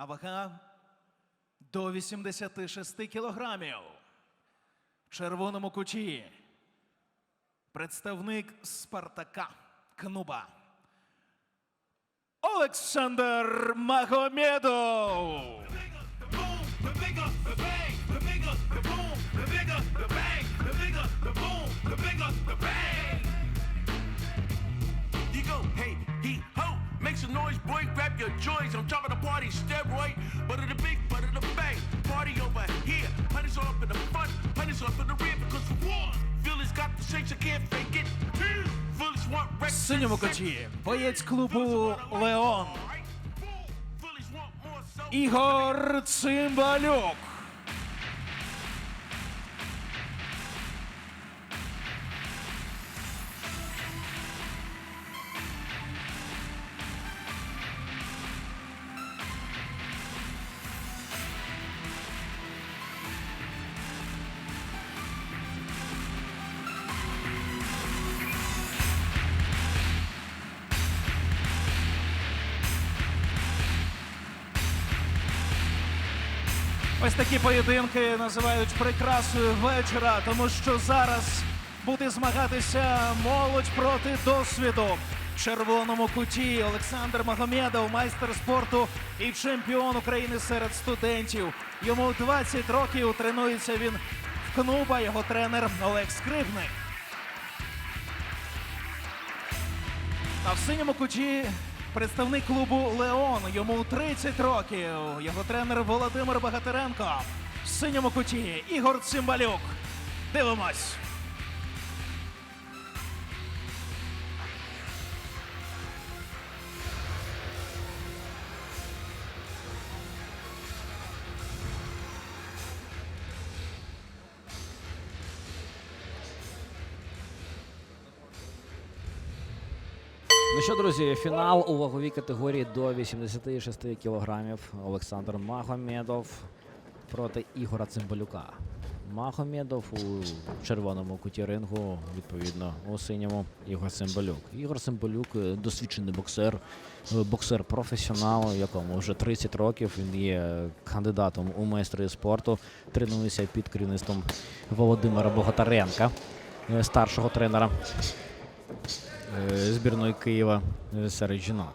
а вага до 86 кілограмів. В червоному куті представник Спартака Кнуба. Олександр Магомедов. make some noise, boy, grab your joints. I'm talking the party steroid, but of the big, but of the bang. Party over here, honey's up in the front, honey's up in the rear because for one, Philly's got the shakes, I can't fake it. Two, want records. синьому кочі, боєць клубу Леон. Ігор Цимбалюк. Ось такі поєдинки називають прикрасою вечора, тому що зараз буде змагатися молодь проти досвіду. В червоному куті Олександр Магомедов, майстер спорту і чемпіон України серед студентів. Йому 20 років тренується він в Кнуба, його тренер Олег Скрипник. А в синьому куті представник клубу Леон. Йому 30 років. Його тренер Володимир Багатиренко. В синьому куті Ігор Цимбалюк. Дивимось. Ну що, друзі, фінал у ваговій категорії до 86 кілограмів. Олександр Магомедов проти Ігора Цимбалюка. Магомедов у червоному куті рингу, відповідно, у синьому Ігор Цимбалюк. Ігор Цимбалюк е, досвідчений боксер, е, боксер-професіонал, якому вже 30 років. Він є кандидатом у майстри спорту. Тренується під керівництвом Володимира Богатаренка, е, старшого тренера збірної Києва е, серед жінок.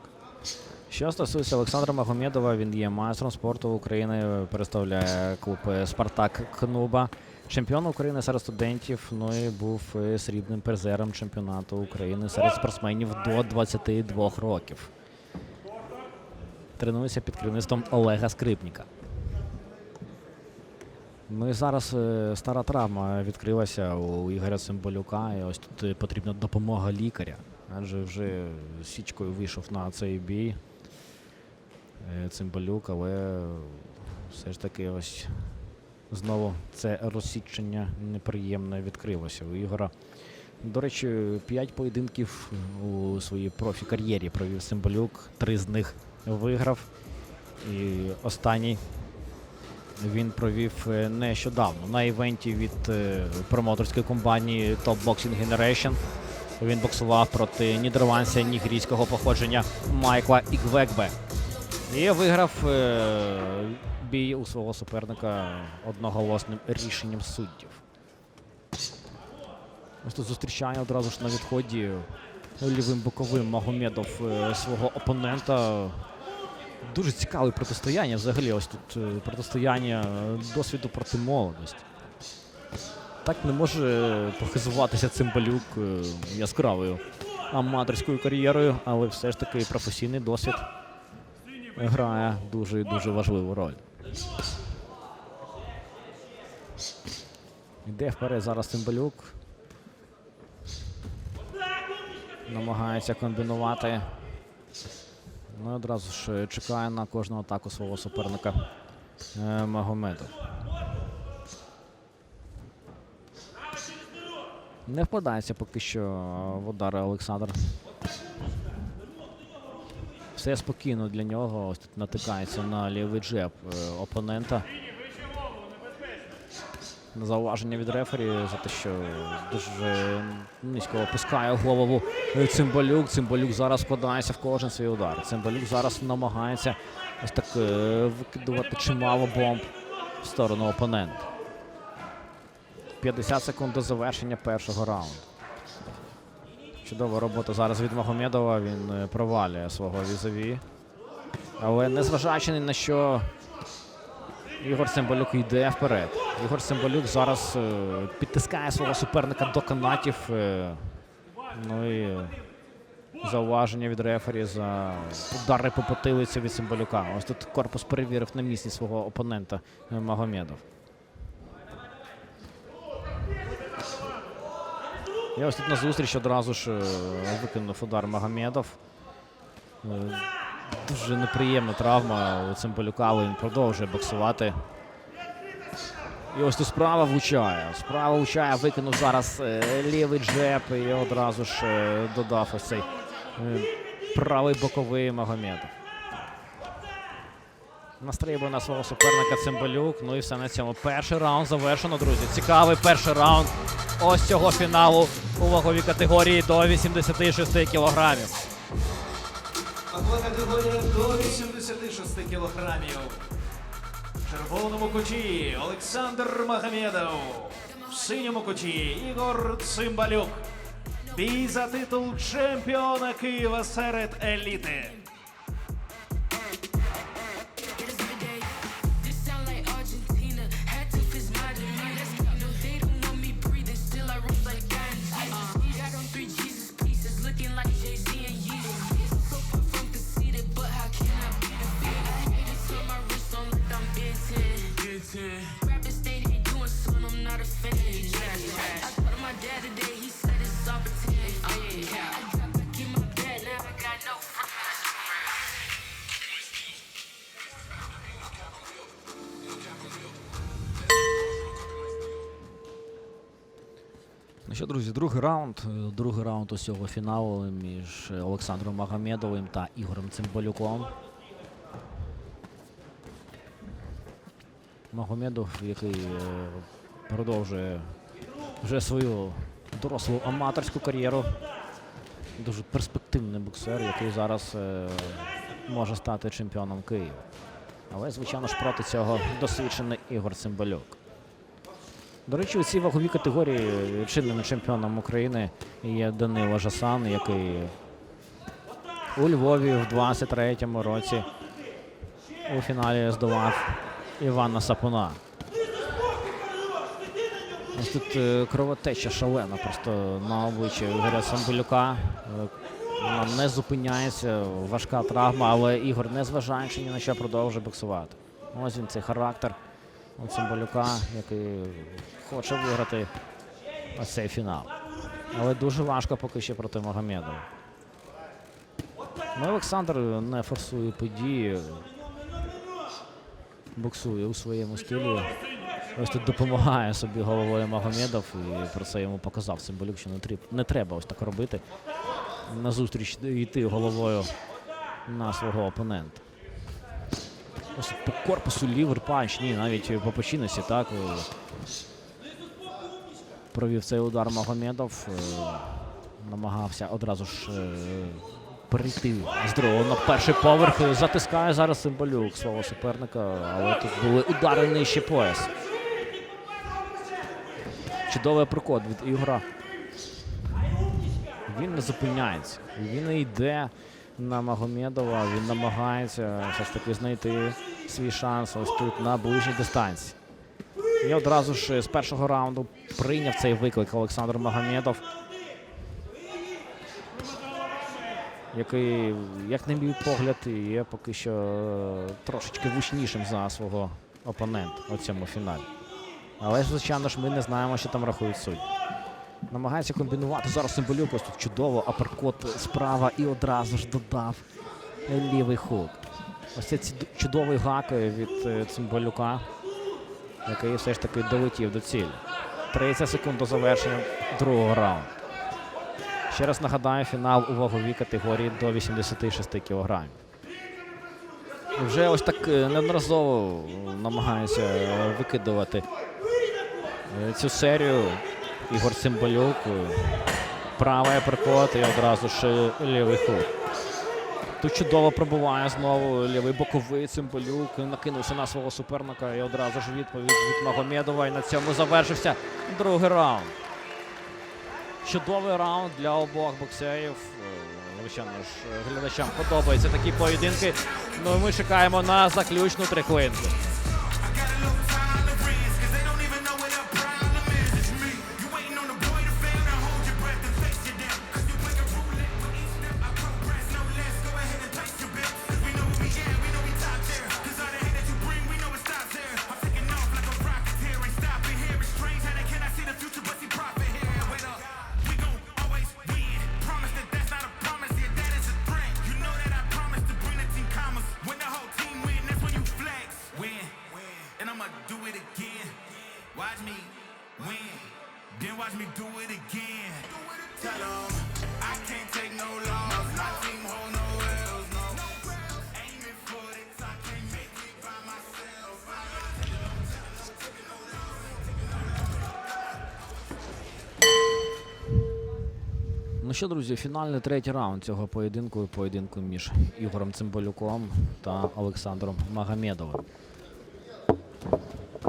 Що стосується Олександра Магомедова, він є майстром спорту України, представляє клуб е, Спартак Кнуба, чемпіон України серед студентів. Ну і був е, срібним призером чемпіонату України серед спортсменів до 22 років. Тренується під керівництвом Олега Скрипніка. Ну і зараз е, стара травма відкрилася у Ігоря Цимбалюка. І ось тут е, потрібна допомога лікаря. Адже вже січкою вийшов на цей бій е, Цимбалюк, але все ж таки ось знову це розсічення неприємне відкрилося у Ігора. До речі, п'ять поєдинків у своїй профі-кар'єрі провів Цимбалюк, три з них виграв. І останній він провів е, нещодавно на івенті від е, промоутерської компанії Top Boxing Generation. Він боксував проти нідерландця нігерійського походження Майкла Ігвекбе. І виграв е, бій у свого суперника одноголосним рішенням суддів. Ось тут зустрічає одразу ж на відході лівим боковим Магомедов свого опонента. Дуже цікаве протистояння. Взагалі, ось тут е, протистояння е, досвіду проти молодості. Так не може похизуватися Цимбалюк е, яскравою аматорською кар'єрою, але все ж таки професійний досвід грає дуже і дуже важливу роль. Йде вперед зараз Цимбалюк. Намагається комбінувати. Ну і одразу ж е, чекає на кожну атаку свого суперника Магомеда. Магомедов. Не впадається поки що в удари Олександр. Все спокійно для нього. Ось тут натикається на лівий джеб е, опонента. зауваження від рефері за те, що дуже низько опускає голову Цимбалюк. Цимбалюк зараз вкладається в кожен свій удар. Цимбалюк зараз намагається ось так е, викидувати чимало бомб в сторону опонента. 50 секунд до завершення першого раунду. Чудова робота зараз від Магомедова. Він е, провалює свого візові. Але незважаючи на що, Ігор Цимбалюк йде вперед. Ігор Цимбалюк зараз е, підтискає свого суперника до канатів. е, ну і зауваження від рефері за удари по потилиці від Цимбалюка. Ось тут корпус перевірив на місці свого опонента е, Магомедов. І ось тут на зустріч одразу ж викинув удар Магомедов. Дуже неприємна травма у Цимбалюка, але він продовжує боксувати. І ось тут справа влучає. Справа влучає, викинув зараз е, лівий джеб і одразу ж е, додав ось цей е, правий боковий Магомедов. Настрибує на свого суперника Цимбалюк. Ну і все на цьому. Перший раунд завершено, друзі. Цікавий перший раунд ось цього фіналу у ваговій категорії до 86 кілограмів. Вагова категорія до 86 кілограмів. Червоному куті Олександр Магомедов. В синьому куті Ігор Цимбалюк. Бій за титул чемпіона Києва серед еліти. Друзі, другий раунд. Е, Другий раунд усього фіналу між Олександром Магомедовим та Ігорем Цимбалюком. Магомедов, який е, продовжує вже свою дорослу аматорську кар'єру. Дуже перспективний боксер, який зараз е, може стати чемпіоном Києва. Але, звичайно ж, проти цього досвідчений Ігор Цимбалюк. До речі, у цій ваговій категорії чинним чемпіоном України є Данило Жасан, який у Львові в 23-му році у фіналі здолав Івана Сапуна. Ось тут е, кровотеча шалена просто на обличчі Ігоря Самбулюка. Е, Вона не зупиняється, важка травма, але Ігор, незважаючи ні на що, продовжує боксувати. Ось він цей характер Цимбалюка, який хоче виграти цей фінал. Але дуже важко поки що проти Магомедова. Ну, Олександр не форсує події, боксує у своєму стилі. Ось тут допомагає собі головою Магомедов і про це йому показав Цимбалюк, що не треба ось так робити. Назустріч йти головою на свого опонента. Ось по корпусу лівер панч, ні, навіть по печінці, так. е, Провів цей удар Магомедов. е, Намагався одразу ж е, перейти з другого на перший поверх. Затискає зараз Симбалюк свого суперника, але тут були удари нижче пояс. Чудовий прокот від Ігора. Він не зупиняється. Він не йде на Магомедова. Він намагається все ж таки знайти свій шанс ось тут на ближній дистанції. І одразу ж з першого раунду прийняв цей виклик Олександр Магомедов. Який, як на мій погляд, є поки що е, трошечки гучнішим за свого опонента у цьому фіналі. Але звичайно ж, ми не знаємо, що там рахують судді. Намагається комбінувати зараз Симбалюк. Ось тут чудово, аперкот справа і одразу ж додав лівий хук. Ось це чудовий гак від е, Цимбалюка, який все ж таки долетів до цілі. 30 секунд до завершення другого раунду. Ще раз нагадаю, фінал у ваговій категорії до 86 кілограмів. Вже ось так е, неодноразово намагаються викидувати е, цю серію. Ігор Цимбалюк. е, Правий прикот і одразу ж лівий хук. Тут чудово пробуває знову лівий боковий Цимбалюк. Накинувся на свого суперника і одразу ж відповідь від Магомедова. І на цьому завершився другий раунд. Чудовий раунд для обох боксерів. Е, Звичайно ж, глядачам подобаються такі поєдинки. Ну і ми чекаємо на заключну триклинку. Then watch me do it again. Tell 'em I can't take no loss. My team hold no L's, no. Aiming for the top, can't make it by myself. Ну що, друзі, фінальний третій раунд цього поєдинку. Поєдинку між Ігорем Цимбалюком та Олександром Магомедовим.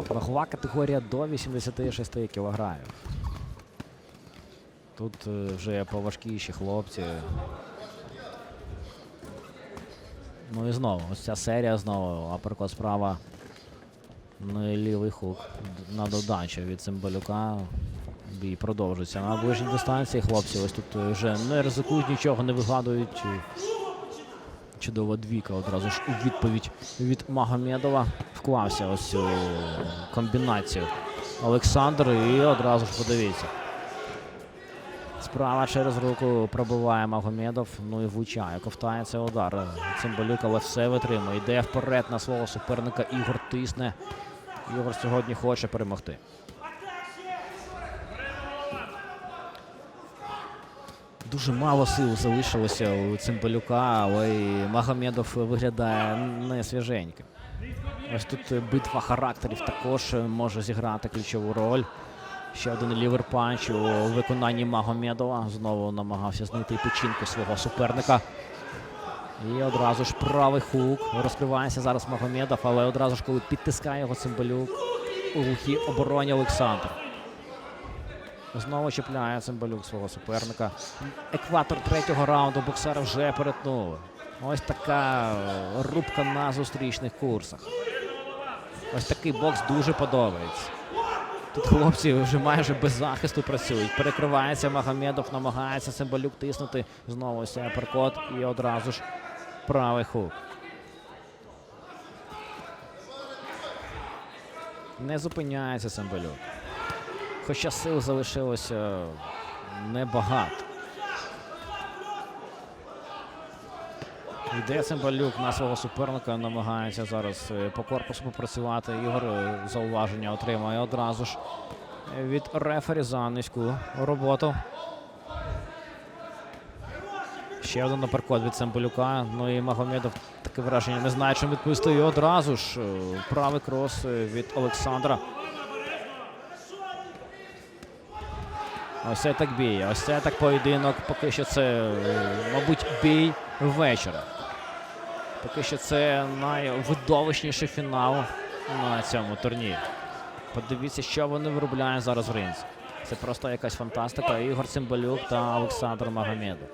Вагова категорія до 86 кілограмів. Тут е, вже поважкіші хлопці. Ну і знову, ось ця серія знову. Аперкот справа. Ну і лівий хук на додачу від Цимбалюка. Бій продовжується на ближній дистанції. Хлопці ось тут е, вже не ризикують нічого, не вигадують. Чудова двійка одразу ж у відповідь від Магомедова. Вклався ось цю комбінацію Олександр і одразу ж подивіться. Справа через руку пробиває Магомедов. Ну і влучає. Ковтає цей удар. Цимбалюк, але все витримує. Йде вперед на свого суперника. Ігор тисне. Ігор сьогодні хоче перемогти. Дуже мало сил залишилося у Цимбалюка, але і Магомедов виглядає не свіженьким. Ось тут битва характерів також може зіграти ключову роль. Ще один лівер-панч у виконанні Магомедова. Знову намагався знайти печінку свого суперника. І одразу ж правий хук. Розкривається зараз Магомедов, але одразу ж, коли підтискає його Цимбалюк, у глухій обороні Олександр. Знову чіпляє Цимбалюк свого суперника. Екватор третього раунду боксера вже перетнули. Ось така рубка на зустрічних курсах. Ось такий бокс дуже подобається. Тут хлопці вже майже без захисту працюють. Перекривається Магомедов, намагається Симбалюк тиснути. Знову ось аперкот і одразу ж правий хук. Не зупиняється Симбалюк. Хоча сил залишилося небагато. Йде Цимбалюк на свого суперника, намагається зараз е, по корпусу попрацювати. Ігор е, зауваження отримає одразу ж від рефері за низьку роботу. Ще один наперкод від Цимбалюка. Ну і Магомедов таке враження не знає, чим відповісти. І одразу ж е, правий крос від Олександра. Ось це так бій. Ось це так поєдинок. Поки що це, мабуть, бій вечора. Поки що це найвидовищніший фінал на цьому турнірі. Подивіться, що вони виробляють зараз в ринзі. Це просто якась фантастика. Ігор Цимбалюк та Олександр Магомедов.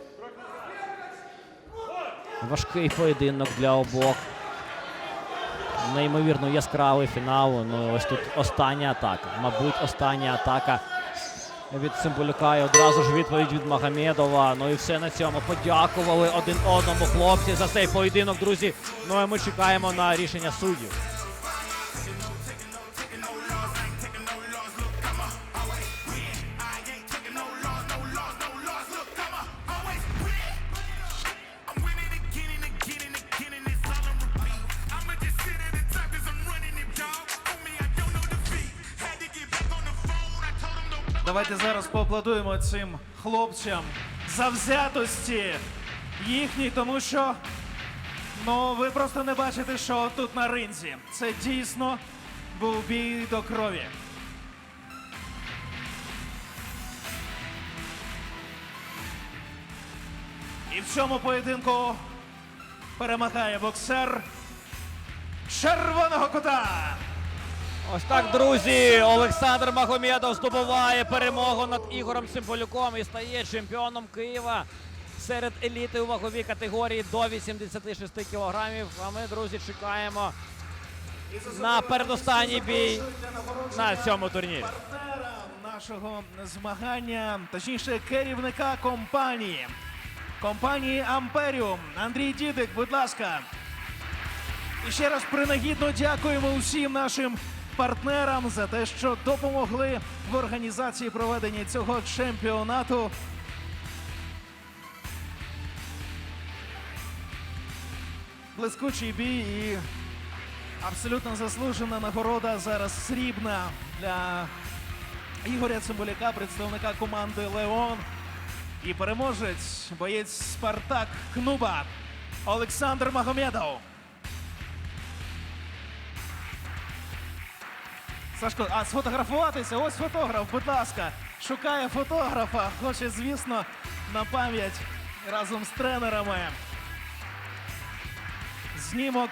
Важкий поєдинок для обох. Неймовірно яскравий фінал. Ну ось тут остання атака. Мабуть, остання атака від Цимбулюка і одразу ж відповідь від Магомедова. Ну і все на цьому. Подякували один одному хлопці за цей поєдинок, друзі. Ну і ми чекаємо на рішення суддів. Давайте зараз поаплодуємо цим хлопцям за взятості їхній, тому що ну ви просто не бачите, що тут на ринзі. Це дійсно був бій до крові. І в цьому поєдинку перемагає боксер червоного кота. Ось так, друзі. Олександр Магомедов здобуває перемогу над Ігорем Цимбалюком і стає чемпіоном Києва серед еліти у ваговій категорії до 86 кілограмів. А ми, друзі, чекаємо на передостанній бій на цьому турнірі. нашого змагання, точніше керівника компанії. Компанії Амперіум. Андрій Дідик, будь ласка. І ще раз принагідно дякуємо усім нашим партнерам за те, що допомогли в організації проведення цього чемпіонату. Блискучий бій і абсолютно заслужена нагорода зараз срібна для Ігоря Цимбуляка, представника команди Леон. І переможець, боєць Спартак Кнуба Олександр Магомедов. Сашко, а сфотографуватися? Ось фотограф, будь ласка. Шукає фотографа. Хоче, звісно, на пам'ять разом з тренерами. Знімок